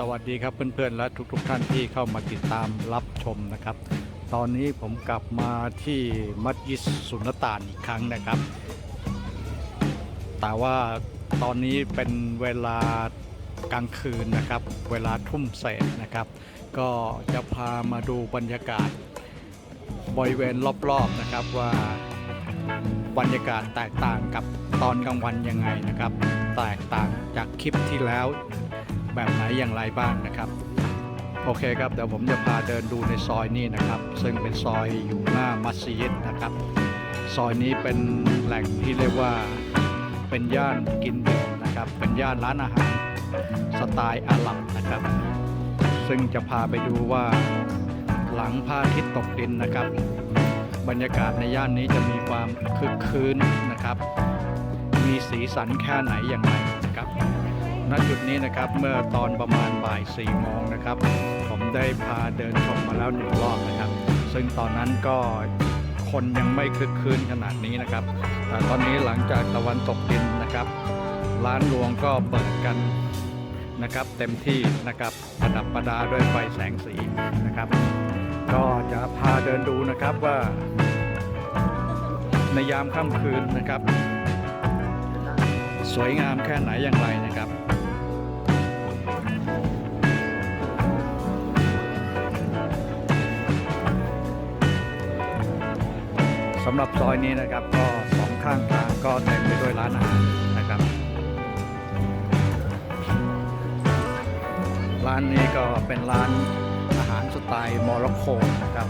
สวัสดีครับเพื่อนๆและทุกๆท่านที่เข้ามาติดตามรับชมนะครับ ตอนนี้ผมกลับมาที่มัสยิดสุนตานอีกครั้งนะครับ แต่ว่าตอนนี้เป็นเวลากลางคืนนะครับ เวลาทุ่มเศษนะครับ ก็จะพามาดูบรรยากาศบริเวณรอบๆนะครับว่าบรรยากาศแตกต่างกับตอนกลางวันยังไงนะครับ แตกต่างจากคลิปที่แล้ว แบบไหนอย่างไรบ้างนะครับ โอเคครับเดี๋ยวผมจะพาเดินดูในซอยนี้นะครับ ซึ่งเป็นซอยอยู่หน้ามัสยิดนะครับ ซอยนี้เป็นแหล่งที่เรียกว่าเป็นย่านกินดื่มนะครับ เป็นย่านร้านอาหารสไตล์อาหรับนะครับ ซึ่งจะพาไปดูว่าหลังพระอาทิตย์ตกดินนะครับ บรรยากาศในย่านนี้จะมีความคึกคืนนะครับ มีสีสันแค่ไหนอย่างไรนะครับ ณจุดนี้นะครับเมื่อตอนประมาณบ่าย4ี่โมงนะครับ ผมได้พาเดินชมมาแล้วหนึ่งรอบนะครับ ซึ่งตอนนั้นก็คนยังไม่คึกคืนขนาดนี้นะครับ แต่ตอนนี้หลังจากตะวันตกดินนะครับ ร้านรวงก็เปิดกันนะครับเต็มที่นะครับประดับประดาด้วยไฟแสงสีนะครับ ก็จะพาเดินดูนะครับว่า ในยามค่ำคืนนะครับ สวยงามแค่ไหนอย่างไรนะครับ สำหรับซอยนี้นะครับก็สองข้างทางก็เต็มไปด้วยร้านอาหารนะครับ ร้านนี้ก็เป็นร้านอาหารสไตล์โมร็อกโกนะครับ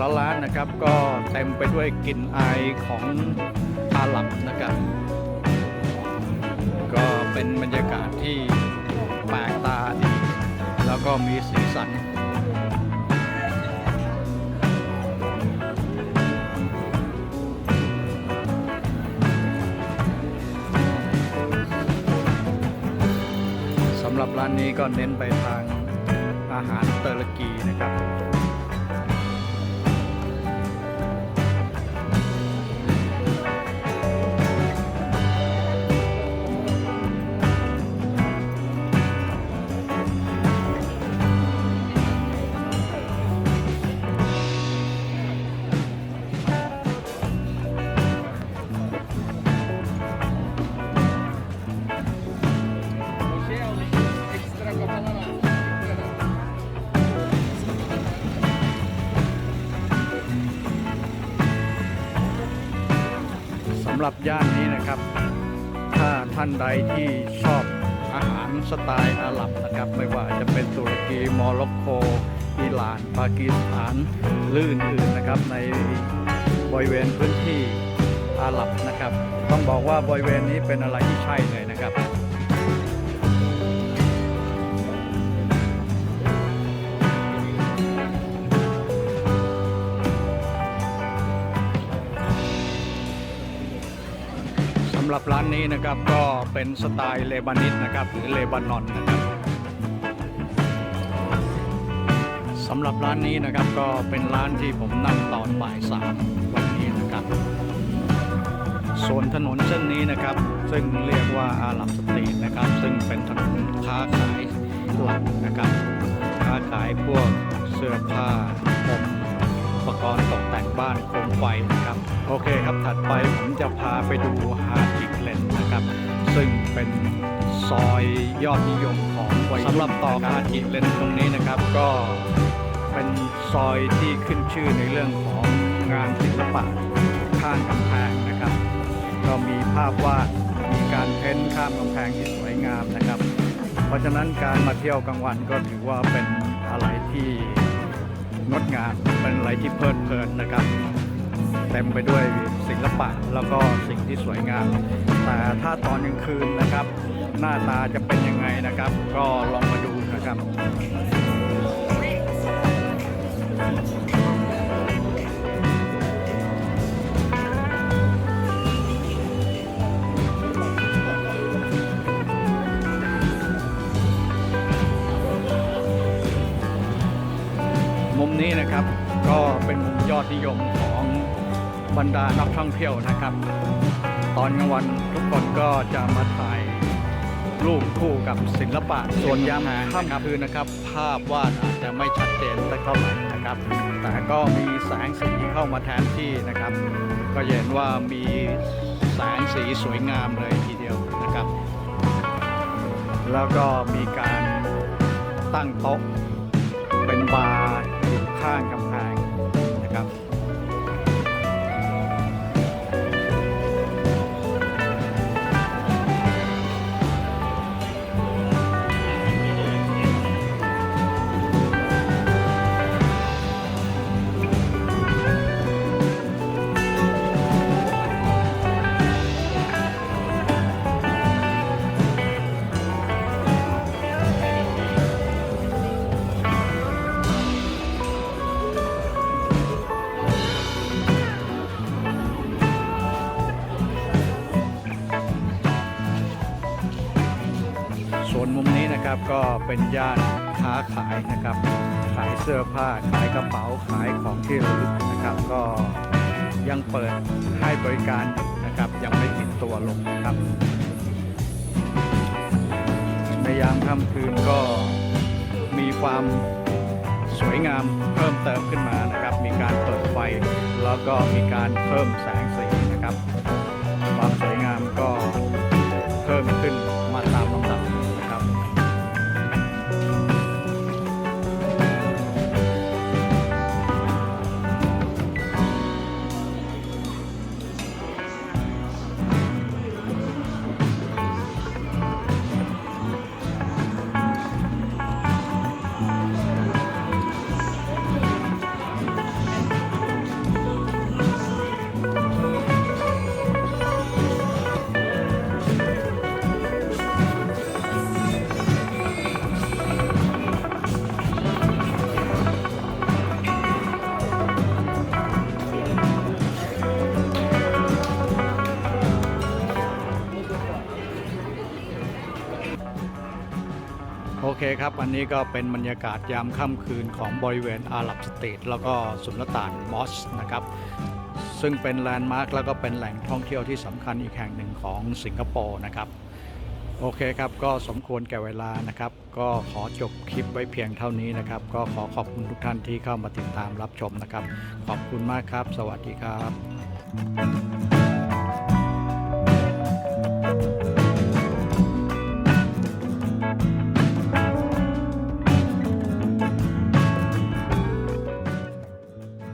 ละร้านนะครับ ก็เต็มไปด้วยกลิ่นอายของอาหรับนะครับ ก็เป็นบรรยากาศที่แปลกตาดี แล้วก็มีสีสันสำหรับร้านนี้ก็เน้นไปทางอาหารเตอร์กีนะครับำหรับย่านนี้นะครับ ถ้าท่านใดที่ชอบอาหารสไตล์อาหรับนะครับ ไม่ว่าจะเป็นตุรกีโมร็อกโกอิหร่าน ปากีสถานหรืออื่นๆนะครับ ในบริเวณพื้นที่อาหรับนะครับ ต้องบอกว่าบริเวณนี้เป็นอะไรที่ใช่เลยนะครับำหรับร้านนี้นะครับก็เป็นสไตล์เลบานิสนะครับหรือเลบานอนนะครับสำหรับร้านนี้นะครับก็เป็นร้านที่ผมนั่งตอนบ่ายสามวันนี้นะครับส่วนถนนเส้นนี้นะครับ ซึ่งเรียกว่าอาหรับสตรีทนะครับ ซึ่งเป็นถนนค้าขายหลักนะครับ ค้าขายพวกเสื้อผ้าผม ปกรณ์ตกแต่งบ้านโคมไฟนะครับ โอเคครับถัดไปผมจะพาไปดูฮาจิกเลนนะครับ ซึ่งเป็นซอยยอดนิยมของวัยรุ่นสำหรับต่อฮาจิเลนตรงนี้นะครับ ก็เป็นซอยที่ขึ้นชื่อในเรื่องของงานศิลปะข้างกำแพงนะครับ ก็มีภาพวาดมีการเพ้นท์ข้ามกำแพงที่สวยงามนะครับ เพราะฉะนั้นการมาเที่ยวกลางวันก็ถือว่าเป็นอะไรที่ งดงามเป็นอะไรที่เพลิดเพลินนะครับเต็มไปด้วยศิลปะแล้วก็สิ่งที่สวยงาม แต่ถ้าตอนกลางคืนนะครับ หน้าตาจะเป็นยังไงนะครับ ก็ลองมาดูนะครับ นี้นะครับ ก็เป็นมุมยอดนิยมของบรรดานักท่องเที่ยวนะครับ ตอนกลางวันทุกคนก็จะมาถ่ายรูปคู่กับศิลปะส่วนยามค่ำคืนนะครับ ภาพวาดอาจจะไม่ชัดเจนสักเท่าไหร่นะครับ แต่ก็มีแสงสีเข้ามาแทนที่นะครับ ก็เห็นว่ามีแสงสีสวยงามเลยทีเดียวนะครับ แล้วก็มีการตั้งโต๊ะเป็นบาร์ ข้างครับ ก็เป็นย่านค้าขายนะครับ ขายเสื้อผ้าขายกระเป๋าขายของที่ระลึกนะครับ ก็ยังเปิดให้บริการนะครับ ยังไม่ปิดตัวลงนะครับ ในยามค่ำคืนก็มีความสวยงามเพิ่มเติมขึ้นมานะครับ มีการเปิดไฟแล้วก็มีการเพิ่มแสงสีนะครับ ความสวยงามก็ ครับ อันนี้ก็เป็นบรรยากาศยามค่ำคืนของบริเวณอาหรับสตรีทแล้วก็สุลต่านมอสนะครับ ซึ่งเป็นแลนด์มาร์คแล้วก็เป็นแหล่งท่องเที่ยวที่สำคัญอีกแห่งหนึ่งของสิงคโปร์นะครับ โอเคครับ ก็สมควรแก่เวลานะครับ ก็ขอจบคลิปไว้เพียงเท่านี้นะครับ ก็ขอขอบคุณทุกท่านที่เข้ามาติดตามรับชมนะครับ ขอบคุณมากครับ สวัสดีครับ